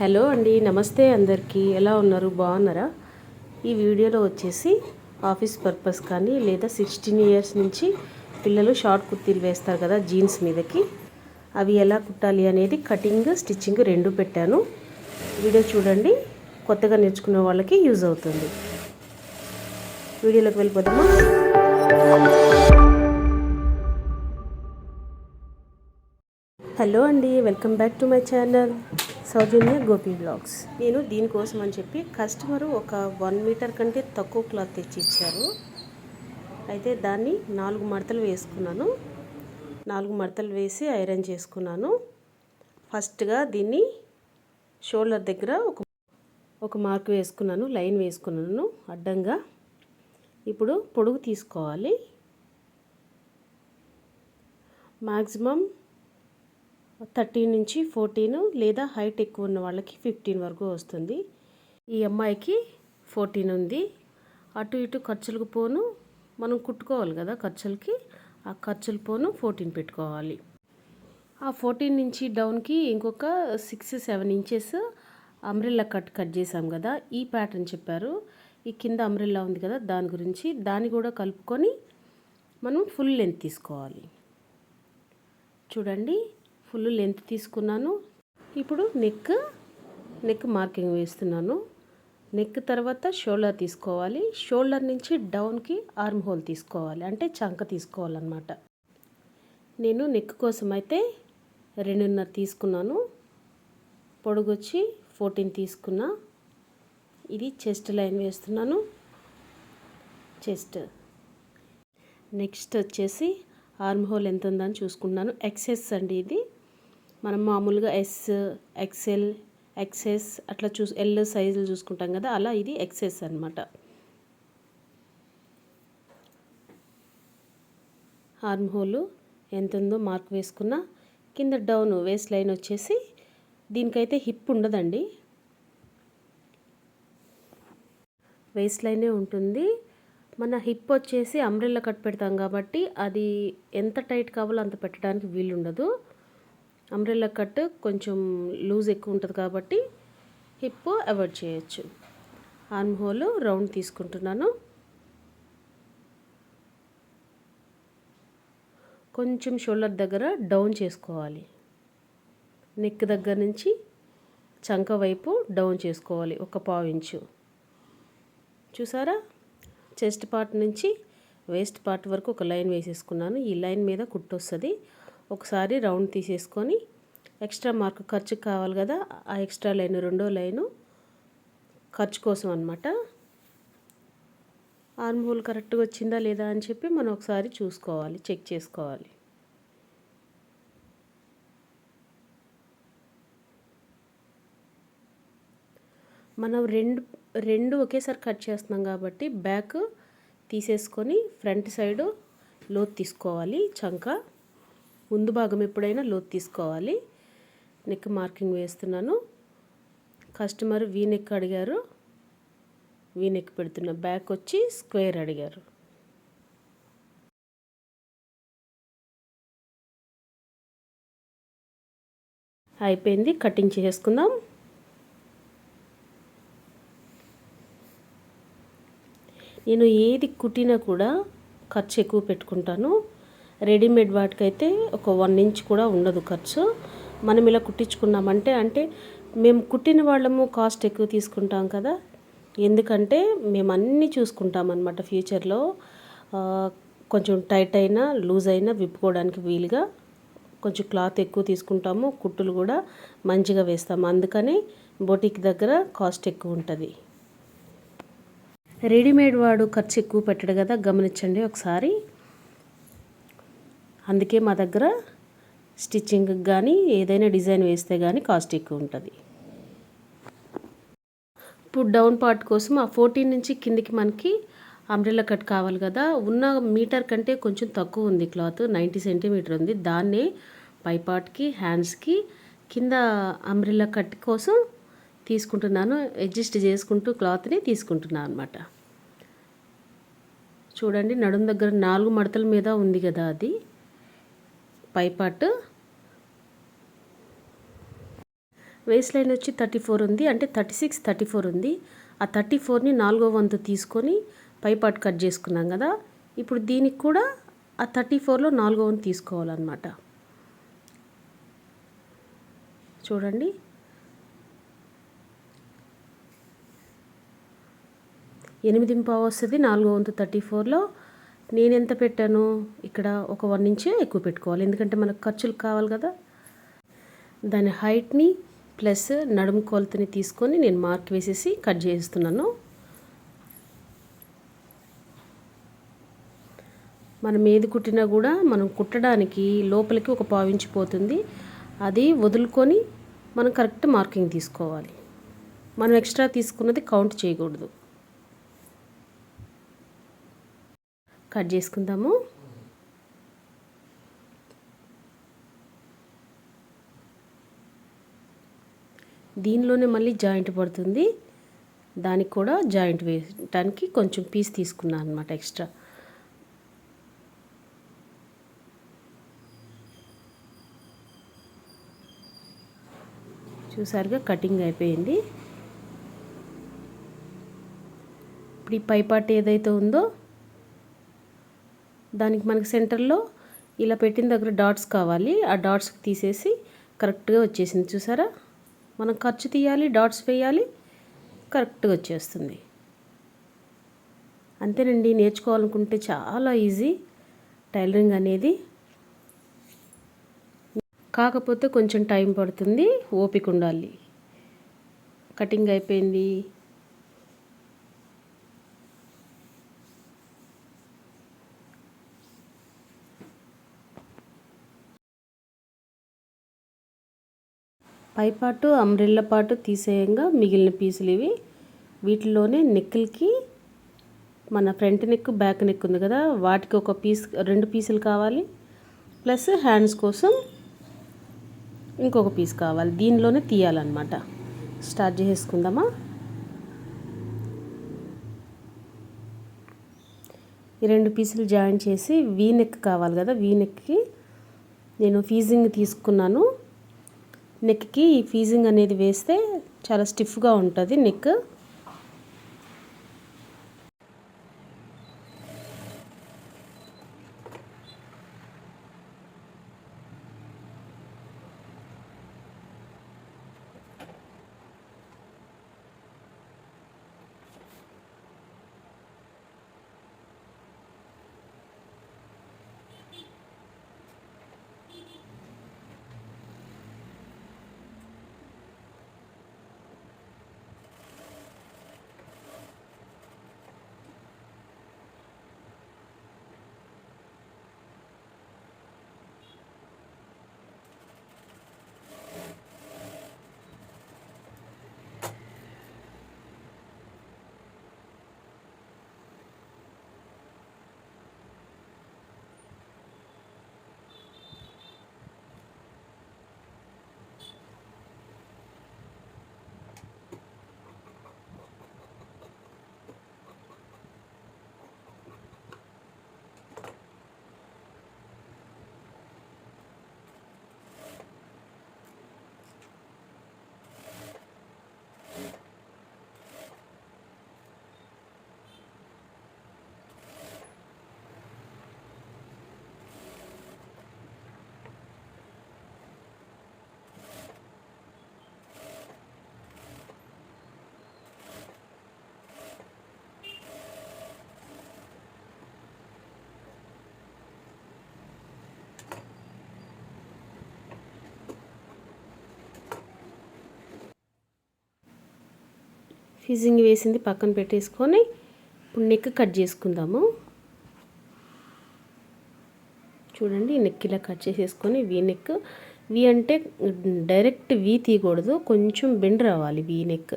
Hello అండి నమస్తే అందరికీ. ఎలా ఉన్నారు? బాగున్నారా? ఈ వీడియోలో వచ్చేసి ఆఫీస్ పర్పస్ కానీ లేదా సిక్స్టీన్ ఇయర్స్ నుంచి పిల్లలు షార్ట్ కుర్తీలు వేస్తారు కదా జీన్స్ మీదకి. అవి ఎలా కుట్టాలి అనేది కటింగ్ స్టిచ్చింగ్ రెండు పెట్టాను. వీడియో చూడండి కొత్తగా నేర్చుకున్న వాళ్ళకి యూజ్ అవుతుంది. వీడియోలోకి వెళ్ళిపోదామా? హలో అండి welcome back to my channel. Soujanya Gopi blogs. నేను దీనికోసం అని చెప్పి కస్టమరు ఒక వన్ మీటర్ కంటే తక్కువ క్లాత్ తెచ్చి ఇచ్చారు. అయితే దాన్ని నాలుగు మడతలు వేసుకున్నాను. నాలుగు మడతలు వేసి ఐరన్ చేసుకున్నాను. ఫస్ట్గా దీన్ని షోల్డర్ దగ్గర ఒక ఒక మార్క్ వేసుకున్నాను లైన్ వేసుకున్నాను అడ్డంగా. ఇప్పుడు పొడుగు తీసుకోవాలి. మ్యాక్సిమం థర్టీన్ నుంచి ఫోర్టీన్ లేదా హైట్ ఎక్కువ ఉన్న వాళ్ళకి ఫిఫ్టీన్ వరకు వస్తుంది. ఈ అమ్మాయికి ఫోర్టీన్ ఉంది. అటు ఇటు ఖర్చులకు పోను. మనం కుట్టుకోవాలి కదా ఖర్చులకి. ఆ ఖర్చులు పోను ఫోర్టీన్ పెట్టుకోవాలి. ఆ ఫోర్టీన్ నుంచి డౌన్కి ఇంకొక six seven inches umbrella cut cut చేసాం కదా. ఈ ప్యాటర్న్ చెప్పారు. ఈ కింద అంబ్రెల్లా ఉంది కదా దాని గురించి. దాన్ని కూడా కలుపుకొని మనం ఫుల్ లెంత్ తీసుకోవాలి. చూడండి. ఫుల్ లెంత్ తీసుకున్నాను. ఇప్పుడు నెక్ నెక్ మార్కింగ్ వేస్తున్నాను. నెక్ తర్వాత షోల్డర్ తీసుకోవాలి. షోల్డర్ నుంచి డౌన్కి ఆర్మ్ హోల్ తీసుకోవాలి. అంటే చంక తీసుకోవాలన్నమాట. నేను నెక్ కోసం అయితే రెండున్నర తీసుకున్నాను. పొడుగొచ్చి ఫోర్టీన్ తీసుకున్నా. ఇది చెస్ట్ లైన్ వేస్తున్నాను. చెస్ట్. నెక్స్ట్ వచ్చేసి ఆర్మ్ హోల్ ఎంత ఉందని చూసుకున్నాను ఎక్సెస్ అండి ఇది. మనం మామూలుగా ఎస్ ఎక్సెల్ ఎక్సెస్ అట్లా చూ ఎల్ సైజులు చూసుకుంటాం కదా అలా ఇది ఎక్సెస్ అనమాట ఆర్మ్ హోల్ ఎంత ఉందో మార్క్ వేసుకున్న కింద డౌన్ వేస్ట్ లైన్ వచ్చేసి దీనికైతే హిప్ ఉండదండి. వేస్ట్ లైనే ఉంటుంది. మన హిప్ వచ్చేసి అంబ్రెల్లా కట్ పెడతాం కాబట్టి అది ఎంత టైట్ కావాలో అంత పెట్టడానికి వీలు ఉండదు అంబ్రెల్లా కట్ కొంచెం లూజ్ ఎక్కువ ఉంటుంది కాబట్టి హిప్ అవాయిడ్ చేయొచ్చు. ఆర్మ్ హోల్ రౌండ్ తీసుకుంటున్నాను. కొంచెం షోల్డర్ దగ్గర డౌన్ చేసుకోవాలి. నెక్ దగ్గర నుంచి చంక వైపు డౌన్ చేసుకోవాలి ఒక పావు ఇంచు. చూసారా? చెస్ట్ పార్ట్ నుంచి వేస్ట్ పార్ట్ వరకు ఒక లైన్ వేసేసుకున్నాను. ఈ లైన్ మీద కుట్టొస్తుంది ఒకసారి రౌండ్ తీసేసుకొని ఎక్స్ట్రా మార్క్ ఖర్చు కావాలి కదా ఆ ఎక్స్ట్రా లైన్ రెండో లైను ఖర్చు కోసం అనమాట ఆర్మ్ హోల్ కరెక్ట్గా వచ్చిందా లేదా అని చెప్పి మనం ఒకసారి చూసుకోవాలి చెక్ చేసుకోవాలి. మనం రెండు రెండు ఒకేసారి కట్ చేస్తున్నాం కాబట్టి బ్యాక్ తీసేసుకొని ఫ్రంట్ సైడ్ లోతు తీసుకోవాలి చంక. ముందు భాగం ఎప్పుడైనా లోతు తీసుకోవాలి. నెక్ మార్కింగ్ వేస్తున్నాను. కస్టమర్ వీ నెక్ అడిగారు. వీ నెక్ పెడుతున్న బ్యాక్ వచ్చి స్క్వేర్ అడిగారు. అయిపోయింది. కటింగ్ చేసుకుందాం నేను ఏది కుట్టినా కూడా ఖర్చు ఎక్కువ పెట్టుకుంటాను. రెడీమేడ్ వాటికైతే ఒక వన్ ఇంచ్ కూడా ఉండదు ఖర్చు. మనం ఇలా కుట్టించుకున్నామంటే అంటే మేము కుట్టిన వాళ్ళము కాస్ట్ ఎక్కువ తీసుకుంటాం కదా. ఎందుకంటే మేము అన్నీ చూసుకుంటాం అనమాట ఫ్యూచర్లో కొంచెం టైట్ అయినా లూజ్ అయినా విప్పుకోవడానికి వీలుగా కొంచెం క్లాత్ ఎక్కువ తీసుకుంటాము కుట్టులు కూడా మంచిగా వేస్తాము. అందుకని బొటిక్ దగ్గర కాస్ట్ ఎక్కువ ఉంటుంది. రెడీమేడ్ వాడు ఖర్చు ఎక్కువ పెట్టడు కదా. గమనించండి ఒకసారి. అందుకే మా దగ్గర స్టిచ్చింగ్కి కానీ ఏదైనా డిజైన్ వేస్తే కానీ కాస్ట్ ఎక్కువ ఉంటుంది. ఇప్పుడు డౌన్ పార్ట్ కోసం ఆ ఫోర్టీన్ నుంచి కిందికి మనకి అంబ్రెల్లా కట్ కావాలి కదా. ఉన్న మీటర్ కంటే కొంచెం తక్కువ ఉంది క్లాత్. నైంటీ సెంటీమీటర్ ఉంది. దాన్నే పై పార్ట్కి హ్యాండ్స్కి కింద అంబ్రెల్లా కట్ కోసం తీసుకుంటున్నాను. అడ్జస్ట్ చేసుకుంటూ క్లాత్ని తీసుకుంటున్నాను అనమాట చూడండి నడుం దగ్గర నాలుగు మడతల మీద ఉంది కదా అది. పై పార్ట్ వేస్ట్ లైన్ వచ్చి థర్టీ ఫోర్ ఉంది. అంటే థర్టీ సిక్స్ థర్టీ ఫోర్ ఉంది. ఆ థర్టీ ఫోర్ని నాలుగో వంతు తీసుకొని పై పార్ట్ కట్ చేసుకున్నాం కదా. ఇప్పుడు దీనికి కూడా ఆ థర్టీ ఫోర్లో నాలుగో వంతు తీసుకోవాలన్నమాట. చూడండి. ఎనిమిది పావు వస్తుంది. నాలుగో వంతు థర్టీ ఫోర్లో నేను ఎంత పెట్టాను? ఇక్కడ ఒక వన్ ఇంచే ఎక్కువ పెట్టుకోవాలి. ఎందుకంటే మనకు ఖర్చులు కావాలి కదా. దాని హైట్ని ప్లస్ నడుము కొలతని తీసుకొని నేను మార్క్ వేసేసి కట్ చేస్తున్నాను. మనం ఏది కుట్టినా కూడా మనం కుట్టడానికి లోపలికి ఒక పావించి పోతుంది. అది వదులుకొని మనం కరెక్ట్ మార్కింగ్ తీసుకోవాలి. మనం ఎక్స్ట్రా తీసుకున్నది కౌంట్ చేయకూడదు. కట్ చేసుకుందాము. దీనిలోనే మళ్ళీ జాయింట్ పడుతుంది. దానికి కూడా జాయింట్ వేయటానికి కొంచెం పీస్ తీసుకున్నాను అనమాట ఎక్స్ట్రా. చూసారుగా కటింగ్ అయిపోయింది. ఇప్పుడు ఈ పైపాటు ఏదైతే ఉందో దానికి మనకి సెంటర్లో ఇలా పెట్టిన దగ్గర డాట్స్ కావాలి. ఆ డాట్స్కి తీసేసి కరెక్ట్గా వచ్చేసింది. చూసారా? మనం ఖర్చు తీయాలి డాట్స్ వేయాలి కరెక్ట్గా వచ్చేస్తుంది. అంతేనండి నేర్చుకోవాలనుకుంటే చాలా ఈజీ టైలరింగ్ అనేది. కాకపోతే కొంచెం టైం పడుతుంది ఓపిక ఉండాలి. కటింగ్ అయిపోయింది పైపాటు అంబ్రెల్లా పాటు తీసేయంగా మిగిలిన పీసులు ఇవి. వీటిలోనే నెక్కులకి మన ఫ్రంట్ నెక్ బ్యాక్ నెక్ ఉంది కదా వాటికి ఒక పీస్ రెండు పీసులు కావాలి. ప్లస్ హ్యాండ్స్ కోసం ఇంకొక పీస్ కావాలి. దీనిలోనే తీయాలన్నమాట. స్టార్ట్ చేసేసుకుందామా? ఈ రెండు పీసులు జాయిన్ చేసి వీ నెక్ కావాలి కదా వీ నెక్కి నేను ఫీజింగ్ తీసుకున్నాను. నెక్కి ఈ ఫీజింగ్ అనేది వేస్తే చాలా స్టిఫ్గా ఉంటుంది నెక్. ఫిజింగ్ వేసింది పక్కన పెట్టేసుకొని ఇప్పుడు నెక్ కట్ చేసుకుందాము. చూడండి నెక్ ఇలా కట్ చేసేసుకొని వీ నెక్ వి అంటే డైరెక్ట్ వీ తీయకూడదు కొంచెం బెండ్ రావాలి వీ నెక్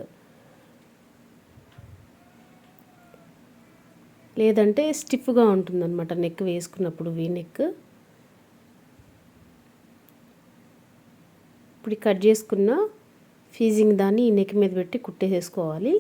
లేదంటే స్టిఫ్గా ఉంటుందన్నమాట నెక్ వేసుకున్నప్పుడు వీ నెక్ ఇప్పుడు కట్ చేసుకున్న ఫీజింగ్ దాన్ని నెక్ మీద పెట్టి కుట్టేసేసుకోవాలి.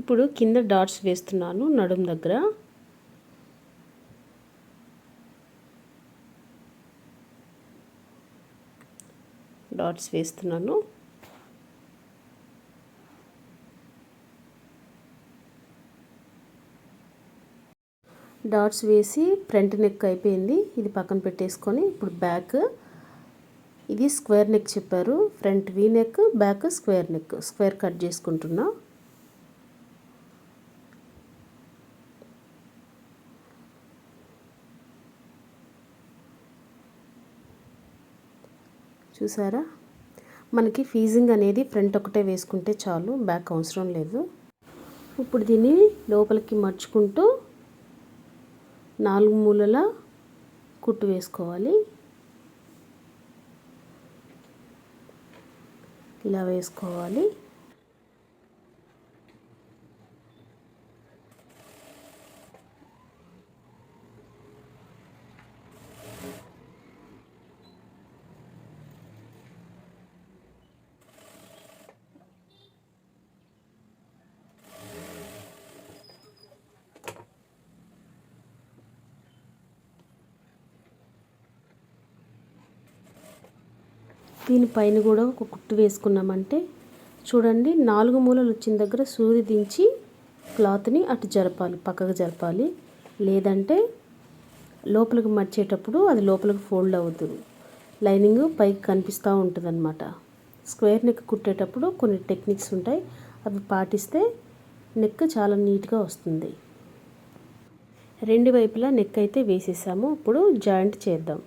ఇప్పుడు కింద డాట్స్ వేస్తున్నాను నడుం దగ్గర. డాట్స్ వేస్తున్నాను. డాట్స్ వేసి ఫ్రంట్ నెక్ అయిపోయింది. ఇది పక్కన పెట్టేసుకొని ఇప్పుడు బ్యాక్. ఇది స్క్వేర్ నెక్ చెప్పారు. Front V neck back square neck. Square cut చేసుకుంటున్నా. చూసారా? మనకి ఫీజింగ్ అనేది ఫ్రంట్ ఒకటే వేసుకుంటే చాలు బ్యాక్ అవసరం లేదు. ఇప్పుడు దీన్ని లోపలికి మర్చుకుంటూ నాలుగు మూలల కుట్టు వేసుకోవాలి. ఇలా వేసుకోవాలి. దీనిపైన కూడా ఒక కుట్టు వేసుకున్నామంటే చూడండి నాలుగు మూలలు వచ్చిన దగ్గర సూది దించి క్లాత్ని అటు జరపాలి పక్కకు జరపాలి. లేదంటే లోపలికి మర్చేటప్పుడు అది లోపలికి ఫోల్డ్ అవుతుంది లైనింగ్ పైకి కనిపిస్తూ ఉంటుంది అనమాట స్క్వేర్ నెక్ కుట్టేటప్పుడు కొన్ని టెక్నిక్స్ ఉంటాయి అవి పాటిస్తే నెక్ చాలా నీట్గా వస్తుంది. రెండు వైపులా నెక్ అయితే వేసేసాము. ఇప్పుడు జాయింట్ చేద్దాం.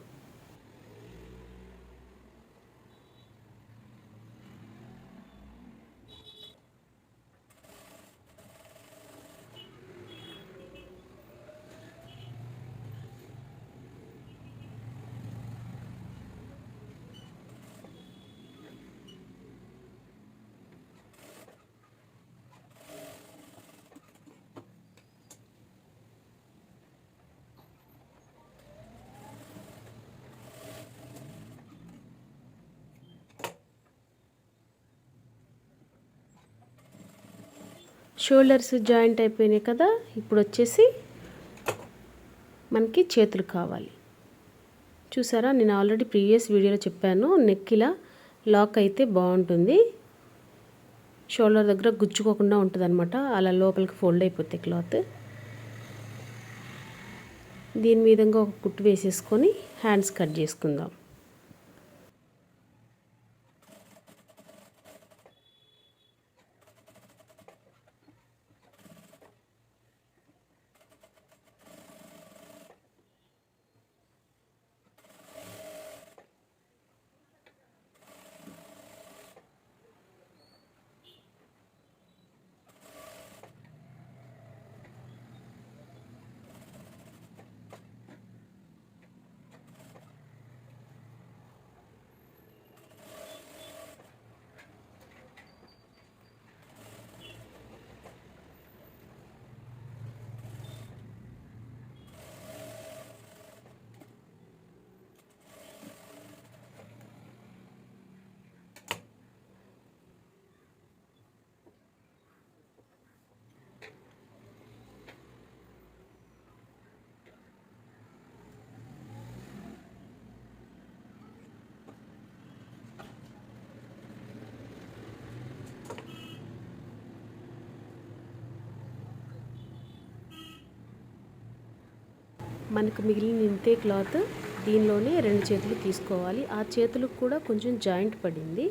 షోల్డర్స్ జాయింట్ అయిపోయినాయి కదా ఇప్పుడు వచ్చేసి మనకి చేతులు కావాలి. చూసారా నేను ఆల్రెడీ ప్రీవియస్ వీడియోలో చెప్పాను నెక్ ఇలా లాక్ అయితే బాగుంటుంది. షోల్డర్ దగ్గర గుచ్చుకోకుండా ఉంటుంది అనమాట అలా లోపలికి ఫోల్డ్ అయిపోతే క్లాత్ దీని మీదంగా ఒక కుట్టు వేసేసుకొని హ్యాండ్స్ కట్ చేసుకుందాం. మనకు మిగిలిన ఇంతే క్లాత్ దీనిలోనే రెండు చేతులు తీసుకోవాలి. ఆ చేతులకు కూడా కొంచెం జాయింట్ పడింది.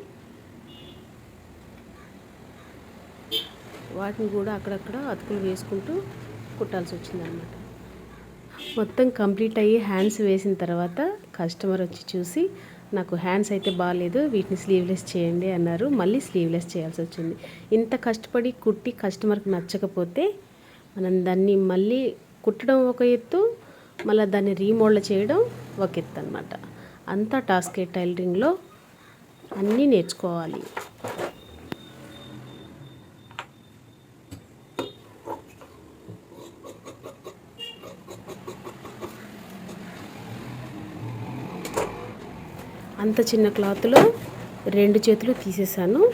వాటిని కూడా అక్కడక్కడ అతుకులు వేసుకుంటూ కుట్టాల్సి వచ్చిందనమాట మొత్తం కంప్లీట్ అయ్యి హ్యాండ్స్ వేసిన తర్వాత కస్టమర్ వచ్చి చూసి నాకు హ్యాండ్స్ అయితే బాగాలేదు వీటిని స్లీవ్లెస్ చేయండి అన్నారు. మళ్ళీ స్లీవ్లెస్ చేయాల్సి వచ్చింది. ఇంత కష్టపడి కుట్టి కస్టమర్కి నచ్చకపోతే మనం దాన్ని మళ్ళీ కుట్టడం ఒక ఎత్తు మళ్ళీ దాన్ని రీమోల్డ్ చేయడం ఒక ఎత్తు అనమాట అంతా టాస్కే టైలరింగ్లో అన్నీ నేర్చుకోవాలి. అంత చిన్న క్లాత్లో రెండు చేతులు తీసేసాను.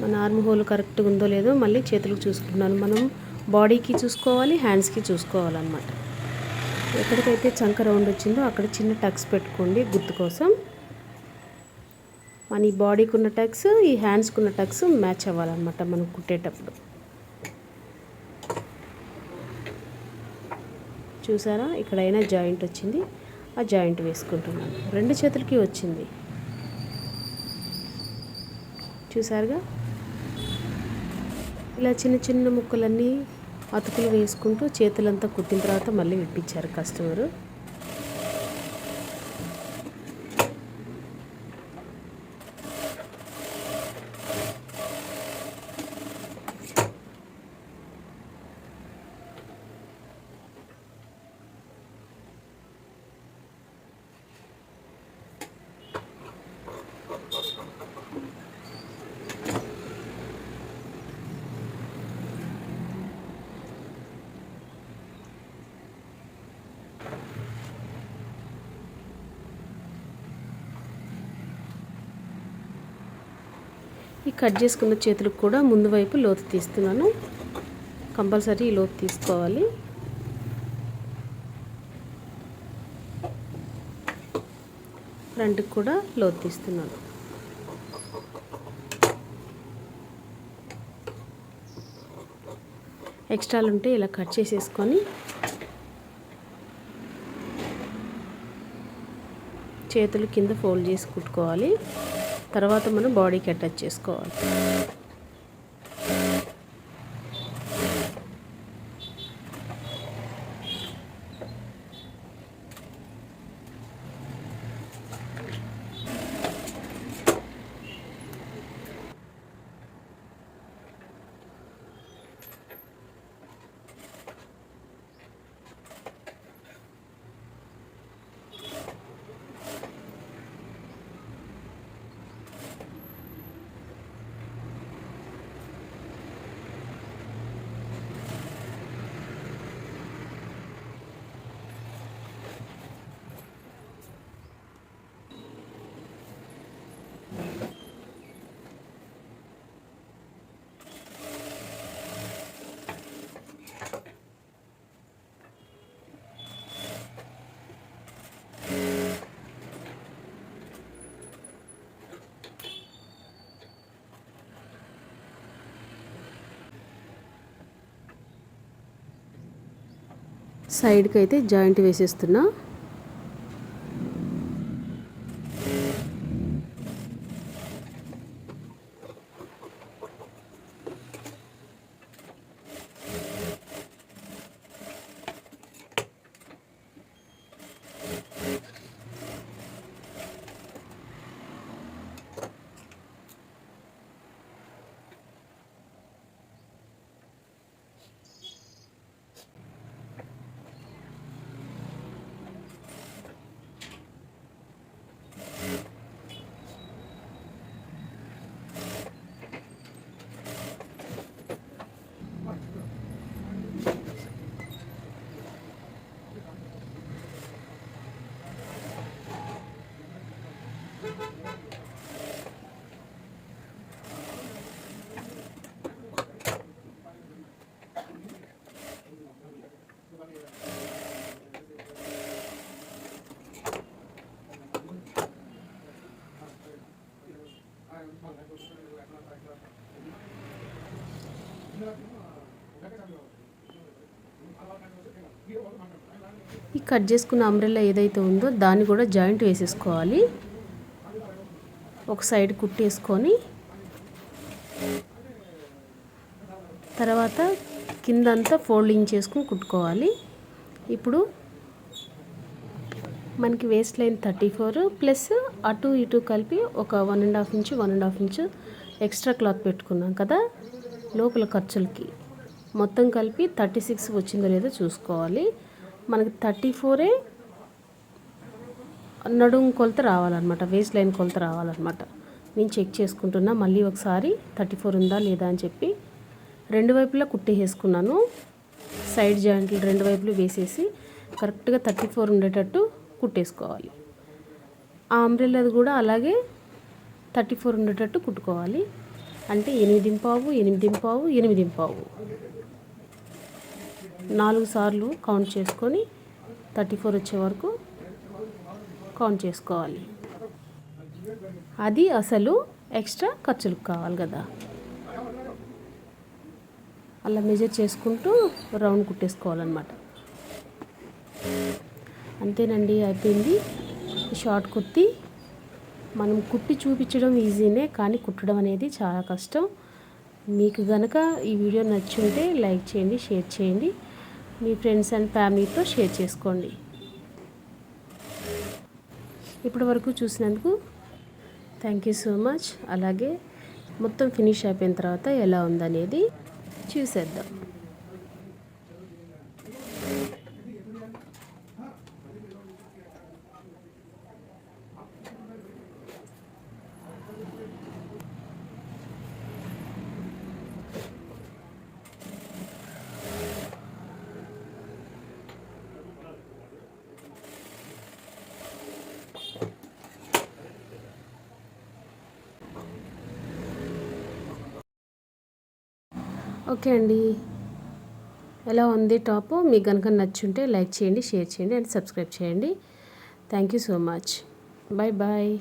మన ఆర్మ్ హోల్ కరెక్ట్గా ఉందో లేదో మళ్ళీ చేతులకు చూసుకుంటున్నాను. మనం బాడీకి చూసుకోవాలి హ్యాండ్స్కి చూసుకోవాలన్నమాట. ఎక్కడికైతే చంక రౌండ్ వచ్చిందో అక్కడ చిన్న టక్స్ పెట్టుకోండి గుర్తు కోసం. మన ఈ బాడీకి ఉన్న టక్స్ ఈ హ్యాండ్స్కి ఉన్న టక్స్ మ్యాచ్ అవ్వాలన్నమాట మనం కుట్టేటప్పుడు. చూసారా? ఇక్కడైనా జాయింట్ వచ్చింది. ఆ జాయింట్ వేసుకుంటున్నాను. రెండు చేతులకి వచ్చింది. చూసారుగా? ఇలా చిన్న చిన్న ముక్కలన్నీ అతుకులు వేసుకుంటూ చేతులంతా కుట్టిన తర్వాత మళ్ళీ విప్పించారు కస్టమరు. ఈ కట్ చేసుకున్న చేతులకు కూడా ముందు వైపు లోతు తీస్తున్నాను. కంపల్సరీ ఈ లోతు తీసుకోవాలి. ఫ్రంట్కి కూడా లోతు తీస్తున్నాను. ఎక్స్ట్రాలు ఉంటే ఇలా కట్ చేసేసుకొని చేతులు కింద ఫోల్డ్ చేసి కుట్టుకోవాలి. తర్వాత మనం బాడీకి అటాచ్ చేసుకోవాలి. సైడ్కి అయితే జాయింట్ వేసేస్తున్నా ఈ కట్ చేసుకున్న అంబ్రెల్లా ఏదైతే ఉందో దాన్ని కూడా జాయింట్ వేసేసుకోవాలి. ఒక సైడ్ కుట్టేసుకొని తర్వాత కిందంతా ఫోల్డింగ్ చేసుకుని కుట్టుకోవాలి. ఇప్పుడు మనకి waist line thirty four plus అటు ఇటు కలిపి ఒక one and half inch one and half inch extra cloth పెట్టుకున్నాం కదా లోపల ఖర్చులకి. మొత్తం కలిపి థర్టీ సిక్స్ వచ్చిందో లేదో చూసుకోవాలి. మనకి థర్టీ ఫోరే నడుము కొలత రావాలన్నమాట వేస్ట్ లైన్ కొలత రావాలన్నమాట. నేను చెక్ చేసుకుంటున్నా మళ్ళీ ఒకసారి థర్టీ ఫోర్ ఉందా లేదా అని చెప్పి. రెండు వైపులా కుట్టేసుకున్నాను సైడ్ జాయింట్లు రెండు వైపులు వేసేసి కరెక్ట్గా థర్టీ ఫోర్ ఉండేటట్టు కుట్టేసుకోవాలి. ఆ అంబ్రెల్లాది కూడా అలాగే థర్టీ ఫోర్ ఉండేటట్టు కుట్టుకోవాలి. అంటే ఎనిమిది పావు ఎనిమిది పావు ఎనిమిది పావు నాలుగు సార్లు కౌంట్ చేసుకొని థర్టీ ఫోర్ వచ్చే వరకు కౌంట్ చేసుకోవాలి. అది అసలు ఎక్స్ట్రా ఖర్చులకు కావాలి కదా. అలా మెజర్ చేసుకుంటూ రౌండ్ కుట్టేసుకోవాలన్నమాట. అంతేనండి అయిపోయింది. షార్ట్ కుర్తి మనం కుట్టి చూపించడం ఈజీనే కానీ కుట్టడం అనేది చాలా కష్టం. మీకు గనక ఈ వీడియో నచ్చుంటే లైక్ చేయండి షేర్ చేయండి. మీ ఫ్రెండ్స్ అండ్ ఫ్యామిలీతో షేర్ చేసుకోండి. ఇప్పటి వరకు చూసినందుకు థ్యాంక్ యూ సో మచ్. అలాగే మొత్తం ఫినిష్ అయిపోయిన తర్వాత ఎలా ఉందనేది చూసేద్దాం. ఓకే అండి. ఎలా ఉంది టాప్? మీకు కనుక నచ్చుంటే లైక్ చేయండి షేర్ చేయండి అండ్ సబ్స్క్రైబ్ చేయండి. Thank you so much. Bye bye